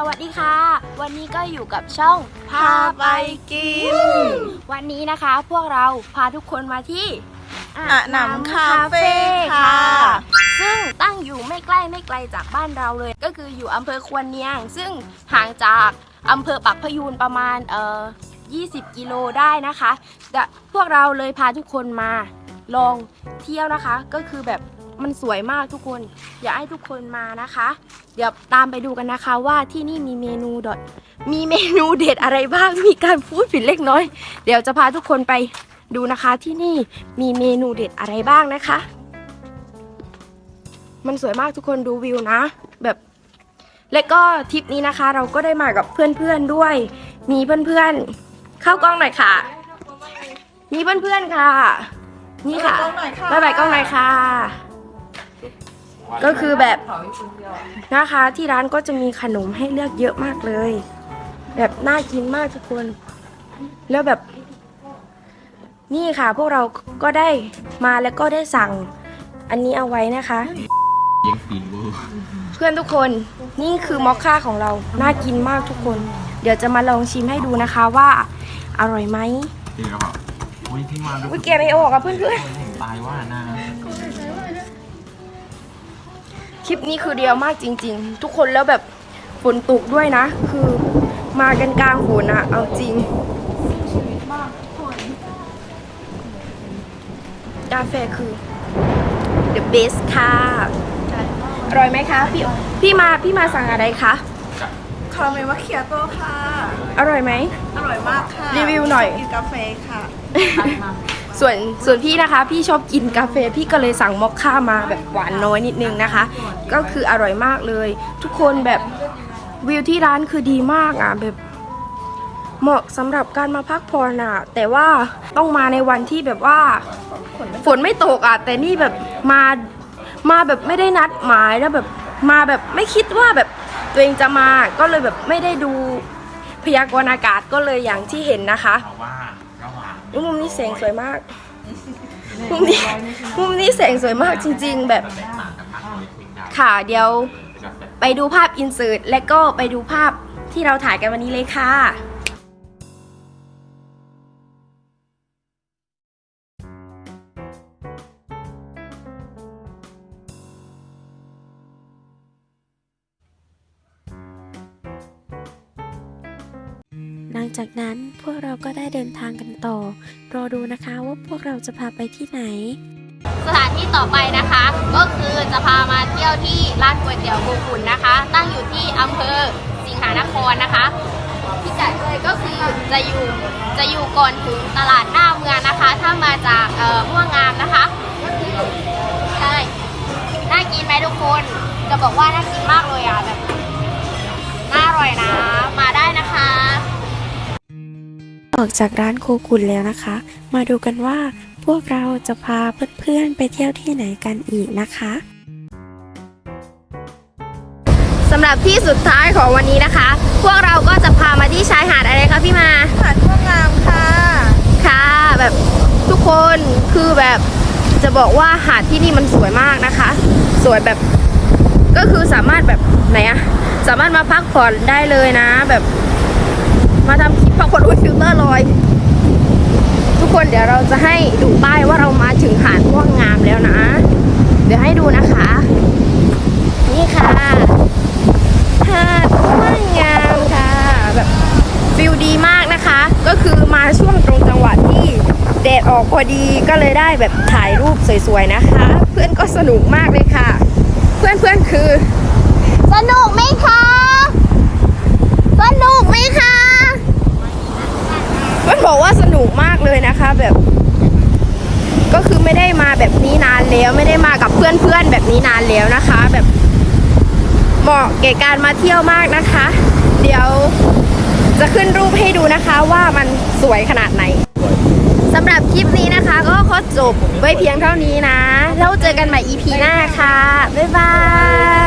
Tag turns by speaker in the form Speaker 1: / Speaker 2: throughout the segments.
Speaker 1: สวัสดีค่ะ วันนี้ก็อยู่กับช่อง
Speaker 2: พาไปกิน
Speaker 1: วันนี้นะคะพวกเราพาทุกคนมาที่
Speaker 2: อะหนำคาเฟ่ค่ะ
Speaker 1: ซึ่งตั้งอยู่ไม่ใกล้ไม่ไกลจากบ้านเราเลย ก็คืออยู่อำเภอควนเนียง ซึ่งห่างจากอำเภอปักพยูนประมาณเอ่อ20 กิโลได้นะคะแต่พวกเราเลยพาทุกคนมาลองเที่ยวนะคะ ก็คือแบบ มันสวยมากทุกคน อยากให้ทุกคนมานะคะ เดี๋ยวตามไปดูกันนะคะว่าที่นี่มีเมนูดอทมีเมนูเด็ดอะไรบ้าง มีการพูดผิดเล็กน้อย เดี๋ยวจะพาทุกคนไปดูนะคะที่นี่มีเมนูเด็ดอะไรบ้างนะคะ มันสวยมากทุกคนดูวิวนะ แบบ และก็ทริปนี้นะคะ เราก็ได้มากับเพื่อนๆด้วย มีเพื่อนๆ เข้ากล้องหน่อยค่ะ มีเพื่อนๆค่ะ นี่ค่ะ
Speaker 2: บ๊ายบายกล้องหน่อยค่ะ
Speaker 1: บ๊ายบาย กล้องหน่อยค่ะก็คือแบบนะคะที่ร้านก็จะมีขนมให้เลือกเยอะมากเลย แบบน่ากินมากทุกคน แล้วแบบ นี่ค่ะ พวกเราก็ได้มาแล้วก็ได้สั่ง อันนี้เอาไว้นะคะ
Speaker 3: ยังปีนเวอร์
Speaker 1: เพื่อนทุกคนนี่คือมอคค่าของเราน่ากินมากทุกคน เดี๋ยวจะมาลองชิมให้ดูนะคะว่า อร่อยไหม
Speaker 3: จริงหรือเปล่าโอ้ยที่มาดู
Speaker 1: วิเกไม่ออกอะเพื่อน
Speaker 3: ตายว่านะ
Speaker 1: ๆ คลิปนี้คือเดียวมากจริง ๆ ทุกคนแล้วแบบฝนตกด้วยนะ คือมากันกลางฝนอะเอาจริงกาแฟคือ the best ค่ะอร่อยไหมคะพี่พี่มาพี่มาสั่งอะไรคะ
Speaker 2: คาราเมลมาเคียโต้ค่ะ
Speaker 1: อร่อยไหม
Speaker 2: อร่อยมากค่ะ
Speaker 1: รีวิวหน่อย
Speaker 2: กินกาแฟค่ะ
Speaker 1: ส่วนส่วนพี่นะคะพี่ชอบกินกาแฟพี่ก็เลยสั่งมอคค่ามาแบบหวานน้อยนิดนึงนะคะ ก็คืออร่อยมากเลย ทุกคนแบบวิวที่ร้านคือดีมากอะแบบเหมาะสำหรับการมาพักผ่อนอะ แต่ว่าต้องมาในวันที่แบบว่าฝนไม่ตกอะ แต่นี่แบบมามาแบบไม่ได้นัดหมายแล้วแบบมาแบบไม่คิดว่าแบบตัวเองจะมาก็เลยแบบไม่ได้ดูพยากรณ์อากาศก็เลยอย่างที่เห็นนะคะ อุ๊ยมุมนี้แสงสวยมาก มุมนี้มุมนี้แสงสวยมากจริง ๆ แบบ
Speaker 3: ค่ะ
Speaker 1: เดี๋ยว ไปดูภาพอินเสิร์ตและก็ไปดูภาพที่เราถ่ายกันวันนี้เลยค่ะ
Speaker 4: หลังจากนั้นพวกเราก็ได้เดินทางกันต่อ รอดูนะคะว่าพวกเราจะพาไปที่ไหน
Speaker 1: สถานที่ต่อไปนะคะ ก็คือจะพามาเที่ยวที่ร้านก๋วยเตี๋ยวโกขุนนะคะ ตั้งอยู่ที่อำเภอสิงหานครนะคะพิกัดเลยก็คือจะอยู่จะอยู่ก่อนถึงตลาดหน้าเมืองนะคะ ถ้ามาจากเอ่อม่วงงามนะคะก็คือใช่น่ากินไหมทุกคนจะบอกว่าน่ากินมากเลยอะแบบ ออ
Speaker 4: กจากร้านโคกุนแล้วนะคะ มาดูกันว่าพวกเราจะพาเพื่อนๆไปเที่ยวที่ไหนกันอีกนะคะ
Speaker 1: สำหรับที่สุดท้ายของวันนี้นะคะ พวกเราก็จะพามาที่ชายหาดอะไรคะพี่มา
Speaker 2: หาดม่วงงามค่ะ
Speaker 1: ค่ะแบบทุกคนคือแบบจะบอกว่าหาดที่นี่มันสวยมากนะคะ สวยแบบก็คือสามารถแบบไหนอะสามารถมาพักผ่อนได้เลยนะ แบบมาทำ คลิปพักผ่อนอุ้ยฟิลเตอร์ลอย ทุกคนเดี๋ยวเราจะให้ดูป้ายว่าเรามาถึงหาดม่วงงามแล้วนะ เดี๋ยวให้ดูนะคะ นี่ค่ะ หาดม่วงงามค่ะแบบฟิลดีมากนะคะ ก็คือมาช่วงตรงจังหวะที่แดดออกพอดีก็เลยได้แบบถ่ายรูปสวยๆนะคะ เพื่อนก็สนุกมากเลยค่ะ เพื่อนๆคือ สนุกไหมคะ สนุกไหมคะ เพื่อนบอกว่าสนุกมากเลยนะคะแบบ ก็คือไม่ได้มาแบบนี้นานแล้ว ไม่ได้มากับเพื่อนๆแบบนี้นานแล้วนะคะ แบบเหมาะแก่การมาเที่ยวมากนะคะ เดี๋ยวจะขึ้นรูปให้ดูนะคะว่ามันสวยขนาดไหนสำหรับคลิปนี้นะคะ ก็ขอจบไว้เพียงเท่านี้นะแล้วเจอกันใหม่ EP หน้าค่ะ บ๊ายบาย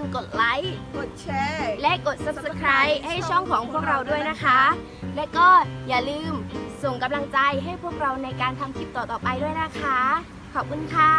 Speaker 1: นกดไลค์
Speaker 2: กดแชร์
Speaker 1: และกด subscribe ให้ช่องของพวกเราด้วยนะคะ และก็อย่าลืมส่งกำลังใจให้พวกเราในการทำคลิปต่อๆไปด้วยนะคะ ขอบคุณค่ะ